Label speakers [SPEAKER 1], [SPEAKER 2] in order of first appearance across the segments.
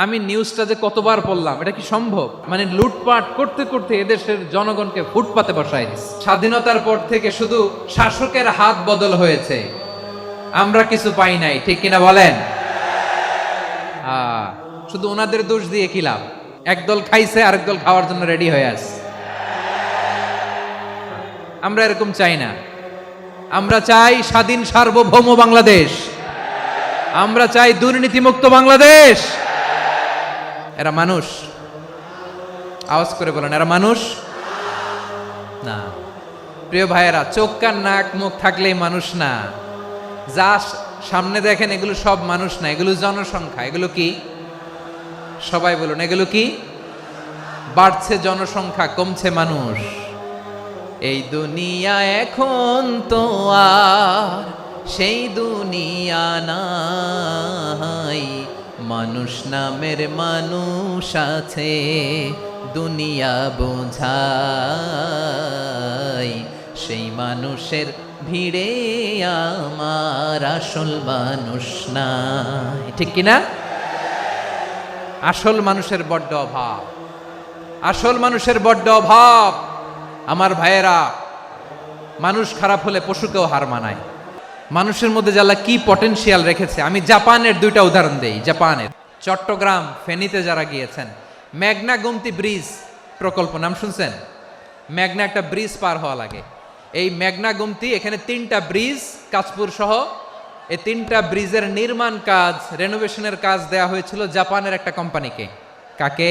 [SPEAKER 1] আমি নিউজটা যে কতবার পড়লাম, এটা কি সম্ভব? মানে লুটপাট করতে করতে এদেশের জনগণকে ফুটপাতে বসায়। স্বাধীনতার পর থেকে শুধু শাসকের হাত বদল হয়েছে। আমরা কিছু পাই নাই, ঠিক কিনা বলেন? শুধু ওনাদের দোষ দিয়ে কি লাভ? একদল খাইছে, আরেক দল খাওয়ার জন্য রেডি হয়ে আস আমরা এরকম চাই না। আমরা চাই স্বাধীন সার্বভৌম বাংলাদেশ। আমরা চাই দুর্নীতিমুক্ত বাংলাদেশ। এরা মানুষ? আওয়াজ করে বলেন, এরা মানুষ? না। প্রিয় ভাইয়েরা, চোখ কান নাক মুখ থাকলেই মানুষ না। যা সামনে দেখেন, এগুলো সব মানুষ না। এগুলো জনসংখ্যা। এগুলো কি? সবাই বলুন, এগুলো কি? বাড়ছে জনসংখ্যা, কমছে মানুষ। এই দুনিয়া এখন তো আর সেই দুনিয়া নাই। মানুষ নামের মানুষ আছে, দুনিয়া বোঝাই। সেই মানুষের ভিড়ে আমার আসল মানুষ নাই। ঠিক কিনা আসল মানুষের বড্ড অভাব। আসল মানুষের বড্ড অভাব। আমার ভাইয়েরা, মানুষ খারাপ হলে পশুকেও হার মানায়। মানুষের মধ্যে যারা কি পটেনশিয়াল রেখেছে, আমি জাপানের দুইটা উদাহরণ দেই, জাপানের। চট্টগ্রাম, ফেনীতে যারা গিয়েছেন, মেঘনা গুমতি ব্রিজ প্রকল্প, নাম শুনছেন? মেঘনা একটা ব্রিজ পার হওয়া লাগে। এই মেঘনা গুমতি, এখানে তিনটা ব্রিজ কাজপুর সহ, এই তিনটা ব্রিজের নির্মাণ কাজ রেনোভেশনের কাজ দেয়া হয়েছিল জাপানের একটা কোম্পানিকে কাকে?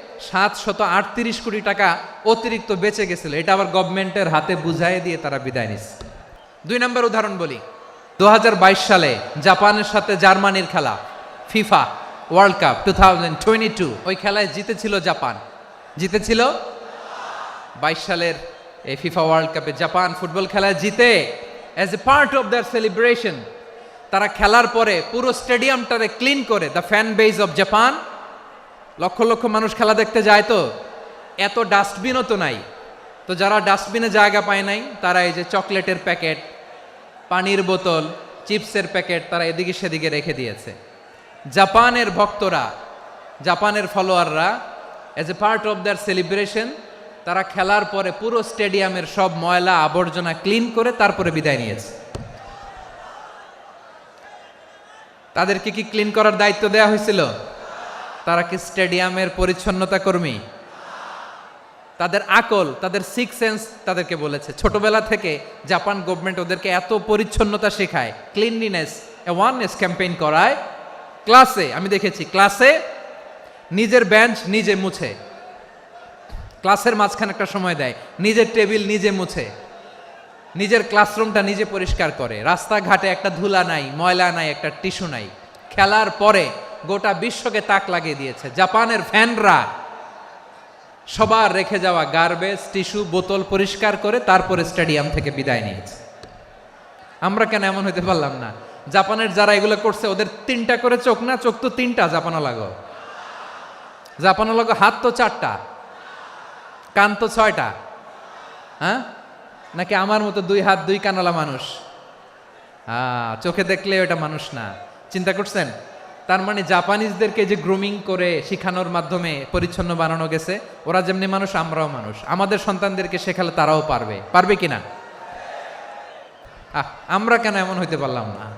[SPEAKER 1] সাত শত আটত্রিশ কোটি টাকা অতিরিক্ত বেঁচে গেছিল। এটা আবার গভর্নমেন্টের হাতে বুঝাই দিয়ে তারা বিদায় নিচ্ছে দুই নম্বর উদাহরণ বলি। দুই হাজার বাইশ সালে জাপানের সাথে জার্মানির খেলা, FIFA world cup two thousand twenty two. ওই খেলায় জিতেছিল জাপান। জিতেছিল? বাইশ সালের এই ফিফা ওয়ার্ল্ড কাপে জাপান ফুটবল খেলায় জিতে as a part of their celebration তারা খেলার পরে পুরো স্টেডিয়ামটারে ক্লিন করে the fan base of Japan লক্ষ লক্ষ মানুষ খেলা দেখতে যায় তো। এত ডাস্টবিনও তো নাই। তো যারা ডাস্টবিনে জায়গা পায় নাই, তারা এই যে চকলেটের প্যাকেট, পানির বোতল, চিপসের প্যাকেট, তারা এদিকে সেদিকে রেখে দিয়েছে। জাপানের ভক্তরা, জাপানের ফলোয়াররা as a part of their celebration তারা খেলার পরে পুরো স্টেডিয়ামের সব ময়লা, আবর্জনা ক্লিন করে তারপরে বিদায় নিয়েছে। তাদেরকে কি ক্লিন করার দায়িত্ব দেওয়া হয়েছিল? তারা কি স্টেডিয়ামের পরিচ্ছন্নতা কর্মী? তাদের আকল, তাদের সিক্স সেন্স তাদেরকে বলেছে। ছোটবেলা থেকে জাপান গভর্নমেন্ট ওদেরকে এত পরিচ্ছন্নতা শেখায় ক্লিনলিনেস অ্যাওয়ারনেস ক্যাম্পেইন করায়। ক্লাসে আমি দেখেছি ক্লাসে নিজের বেঞ্চ নিজে মুছে। ক্লাসের মাঝখানে একটা সময় দেয়, নিজের টেবিল নিজে মুছে। নিজের ক্লাসরুমটা নিজে পরিষ্কার করে। রাস্তাঘাটে একটা ধুলা নাই, ময়লা নাই, একটা টিস্যু নাই। খেলার পরে গোটা বিশ্বকে তাক লাগিয়ে দিয়েছে। জাপানের ফ্যানরা সবার রেখে যাওয়া গার্বেজ, টিস্যু, বোতল পরিষ্কার করে তারপরে স্টেডিয়াম থেকে বিদায় নিয়েছে। আমরা কেন এমন হতে পারলাম না? জাপানের যারা এগুলো করছে, ওদের তিনটা করে চোখ না? চোখ তো তিনটা জাপানো লাগো জাপানো লাগো হাত তো চারটা, কান তো ছয়টা হ্যাঁ? নাকি আমার মতো দুই হাত দুই কানালা মানুষ? হ্যাঁ চোখে দেখলে ওটা মানুষ না। চিন্তা করছেন? তার মানে জাপানিজদেরকে যে গ্রুমিং করে শিখানোর মাধ্যমে পরিচ্ছন্ন বানানো গেছে, ওরা যেমনি মানুষ, আমরাও মানুষ। আমাদের সন্তানদেরকে শেখালে তারাও পারবে। পারবে কিনা? আহ, আমরা কেন এমন হইতে পারলাম না?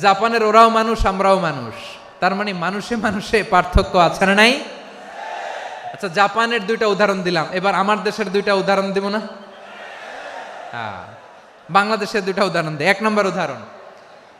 [SPEAKER 1] জাপানের ওরাও মানুষ, আমরাও মানুষ। তার মানে মানুষে মানুষে পার্থক্য আছে না নাই? আচ্ছা জাপানের দুইটা উদাহরণ দিলাম। এবার আমার দেশের দুইটা উদাহরণ দিব না? বাংলাদেশের দুইটা উদাহরণ দিই এক নম্বর উদাহরণ।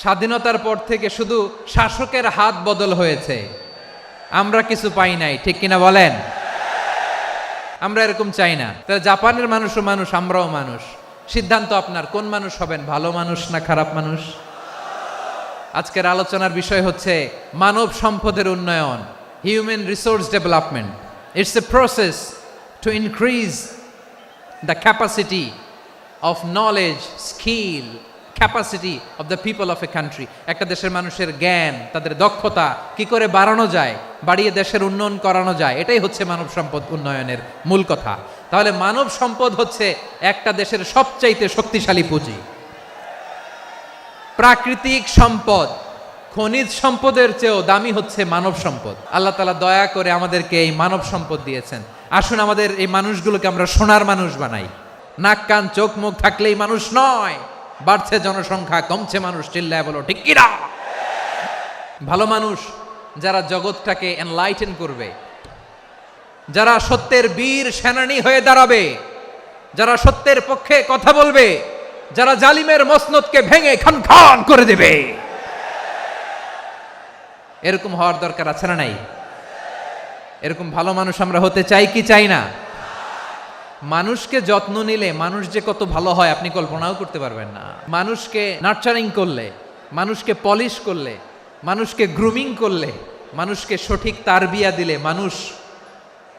[SPEAKER 1] স্বাধীনতার পর থেকে শুধু শাসকের হাত বদল হয়েছে। আমরা কিছু পাই নাই, ঠিক কিনা বলেন? আমরা এরকম চাই না। তাহলে জাপানের মানুষও মানুষ, আমরাও মানুষ। সিদ্ধান্ত আপনার, কোন মানুষ হবেন, ভালো মানুষ না খারাপ মানুষ? আজকের আলোচনার বিষয় হচ্ছে মানব সম্পদের উন্নয়ন human resource development it's a process to increase the capacity of knowledge skill capacity of the people of a country একটা দেশের মানুষের জ্ঞান, তাদের দক্ষতা কি করে বাড়ানো যায়, বাড়িয়ে দেশের উন্নয়ন করানো যায়, এটাই হচ্ছে মানব সম্পদ উন্নয়নের মূল কথা। তাহলে মানব সম্পদ হচ্ছে একটা দেশের সবচাইতে শক্তিশালী পুঁজি। প্রাকৃতিক সম্পদ, খনিজ সম্পদের চেয়েও দামি হচ্ছে মানব সম্পদ। আল্লাহ তালা দয়া করে আমাদেরকে এই মানব সম্পদ দিয়েছেন। আসুন আমাদের এই মানুষগুলোকে আমরা সোনার মানুষ বানাই। নাক, কান, চোখ, মুখ থাকলেই মানুষ নয়। বাড়ছে জনসংখ্যা, কমছে মানুষ, চিল্লায় বলো, ঠিক কিনা? ভালো মানুষ যারা জগৎটাকে এনলাইটেন করবে, যারা সত্যের বীর সেনানী হয়ে দাঁড়াবে, যারা সত্যের পক্ষে কথা বলবে, যারা জালিমের মসনদকে ভেঙে খান খান করে দেবে। এরকম হওয়ার দরকার আছে না নাই? এরকম ভালো মানুষ আমরা হতে চাই কি চাই না? মানুষকে যত্ন নিলে মানুষ যে কত ভালো হয় আপনি কল্পনাও করতে পারবেন না। মানুষকে নার্চারিং করলে, মানুষকে পলিশ করলে, মানুষকে গ্রুমিং করলে, মানুষকে সঠিক তারবিয়া দিলে মানুষ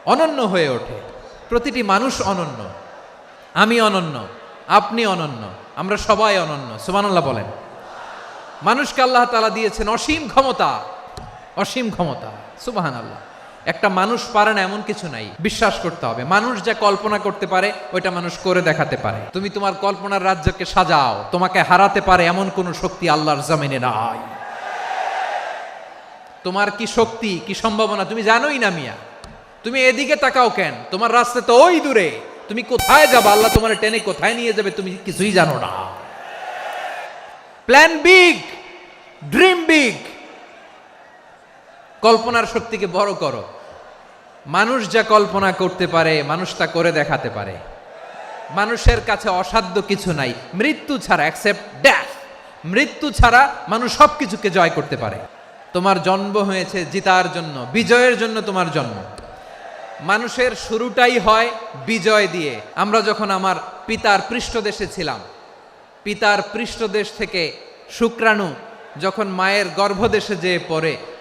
[SPEAKER 1] অনন্য হয়ে ওঠে। প্রতিটি মানুষ অনন্য। আমি অনন্য, আপনি অনন্য, আমরা সবাই অনন্য সুমানুল্লাহ বলেন। মানুষকে আল্লাহ তালা দিয়েছেন অসীম ক্ষমতা অসীম ক্ষমতা সুবাহান আল্লাহ একটা মানুষ পারে না, এমন কিছু নাই। বিশ্বাস করতে হবে। মানুষ যা কল্পনা করতে পারে, ওইটা মানুষ করে দেখাতে পারে। তুমি তোমার কল্পনার রাজ্যকে সাজাও। তোমাকে হারাতে পারে এমন কোন শক্তি আল্লাহর জমিনে নাই। তোমার কি শক্তি, কি সম্ভাবনা? তুমি জানোই না, মিয়া। তুমি এদিকে তাকাও কেন? তোমার রাস্তা তো ওই দূরে। তুমি কোথায় যাবে? আল্লাহ তোমার টেনে কোথায় নিয়ে যাবে তুমি কিছুই জানো না। প্ল্যান বিগ ড্রিম বিগ কল্পনার শক্তিকে বড় করো। মানুষ যা কল্পনা করতে পারে, মানুষ তা করে দেখাতে পারে। মানুষের কাছে অসাধ্য কিছু নাই। মৃত্যু ছাড়া অ্যাকসেপ্ট ড্যাথ মৃত্যু ছাড়া মানুষ সব কিছুকে জয় করতে পারে। তোমার জন্ম হয়েছে জিতার জন্য, বিজয়ের জন্য তোমার জন্ম। মানুষের শুরুটাই হয় বিজয় দিয়ে। আমরা যখন আমার পিতার পৃষ্ঠদেশে ছিলাম, পিতার পৃষ্ঠদেশ থেকে শুক্রাণু যখন মায়ের গর্ভদেশে যেয়ে পড়ে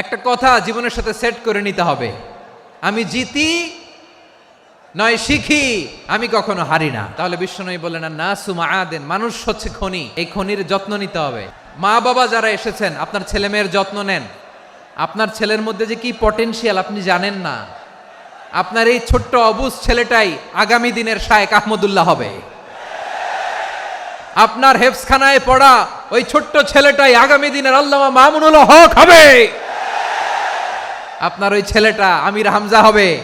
[SPEAKER 1] একটা কথা জীবনের সাথে সেট করে নিতে হবে। আমি জিতি, নয় শিখি, আমি কখনো হারি না। তাহলে বিশ্বনবী বললেন না সুমা আদেন মানুষ হচ্ছে খনি। এই খনির যত্ন নিতে হবে। মা বাবা যারা এসেছেন, আপনার ছেলে মেয়ের যত্ন নেন। আপনার ছেলের মধ্যে যে কি পটেনশিয়াল আপনি জানেন না। আপনার এই ছোট্ট অবুজ ছেলেটাই আগামী দিনের শায়েক আহমদুল্লাহ হবে। আপনার হেফসখানায় পড়া ওই ছোট্ট ছেলেটাই আগামী দিনের আল্লামা মামুনুল হক হবে। আপনার ওই ছেলেটা আমির হামজা হবে?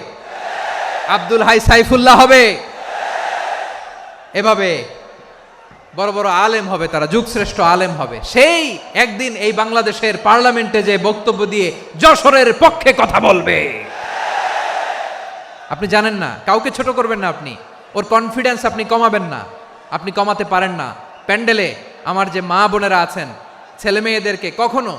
[SPEAKER 1] আব্দুল হাই সাইফুল্লাহ হবে? এভাবে বড় বড় আলেম হবে তারা, যুগশ্রেষ্ঠ আলেম হবে। সেই একদিন এই বাংলাদেশের পার্লামেন্টে যে বক্তব্য দিয়ে যশোরের পক্ষে কথা বলবে। আপনি জানেন না, কাউকে ছোট করবেন না আপনি। ওর কনফিডেন্স আপনি কমাবেন না। আপনি কমাতে পারেন না। প্যান্ডেলে আমার যে মা বোনেরা আছেন ছেলে মেয়েদেরকে কখনো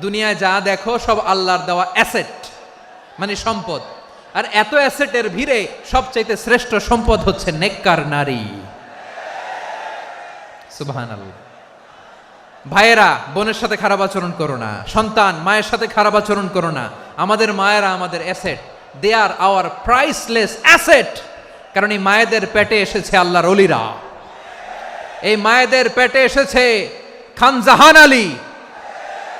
[SPEAKER 1] দুনিয়ায় যা দেখো সব আল্লাহর দেওয়া অ্যাসেট মানে সম্পদ। আর এত অ্যাসেটের ভিড়ে সবচাইতে শ্রেষ্ঠ সম্পদ হচ্ছে নেককার নারী। সুবহান ভাইয়েরা, বোনের সাথে খারাপ আচরণ করো না। সন্তান, মায়ের সাথে খারাপ আচরণ করো না। আমাদের মায়েরা আমাদের asset they are our priceless asset কারণ এই মায়েদের পেটে এসেছে আল্লাহর অলিরা। এই মায়েদের পেটে এসেছে খান জাহান আলী।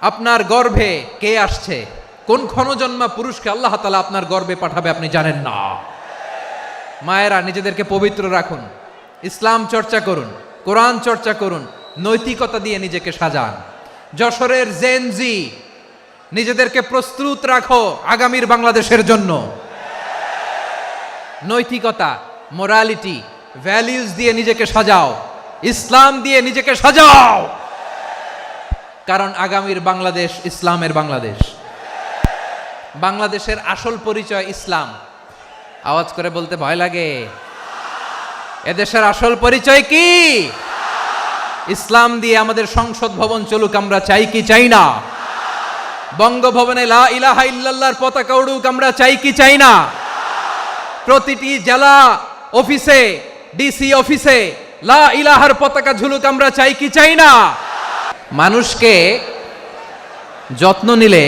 [SPEAKER 1] আপনার গর্ভে কে আসছে? কোন ক্ষণজন্মা পুরুষকে আল্লাহ তালা আপনার গর্বে পাঠাবে আপনি জানেন না। মায়েরা, নিজেদেরকে পবিত্র রাখুন, ইসলাম চর্চা করুন, কোরআন চর্চা করুন, নৈতিকতা দিয়ে নিজেকে সাজান। যশোরের জেনজি নিজেদেরকে প্রস্তুত রাখো আগামীর বাংলাদেশের জন্য। নৈতিকতা মোরালিটি ভ্যালিউজ দিয়ে নিজেকে সাজাও, ইসলাম দিয়ে নিজেকে সাজাও। কারণ আগামীর বাংলাদেশ ইসলামের বাংলাদেশ। বাংলাদেশের আসল পরিচয় ইসলাম। আওয়াজ করে বলতে ভয় লাগে। এদেশের আসল পরিচয় কি? ইসলাম দিয়ে আমাদের সংসদ ভবন চলুক, আমরা চাই কি চাই না। বঙ্গভবনে লা ইলাহা ইল্লাল্লাহর পতাকা উড়ুক, আমরা চাই কি চাই না। প্রতিটি জেলা অফিসে, ডিসি অফিসে লা ইলাহার পতাকা ঝুলুক, আমরা চাই কি চাই না। মানুষকে যত্ন নিলে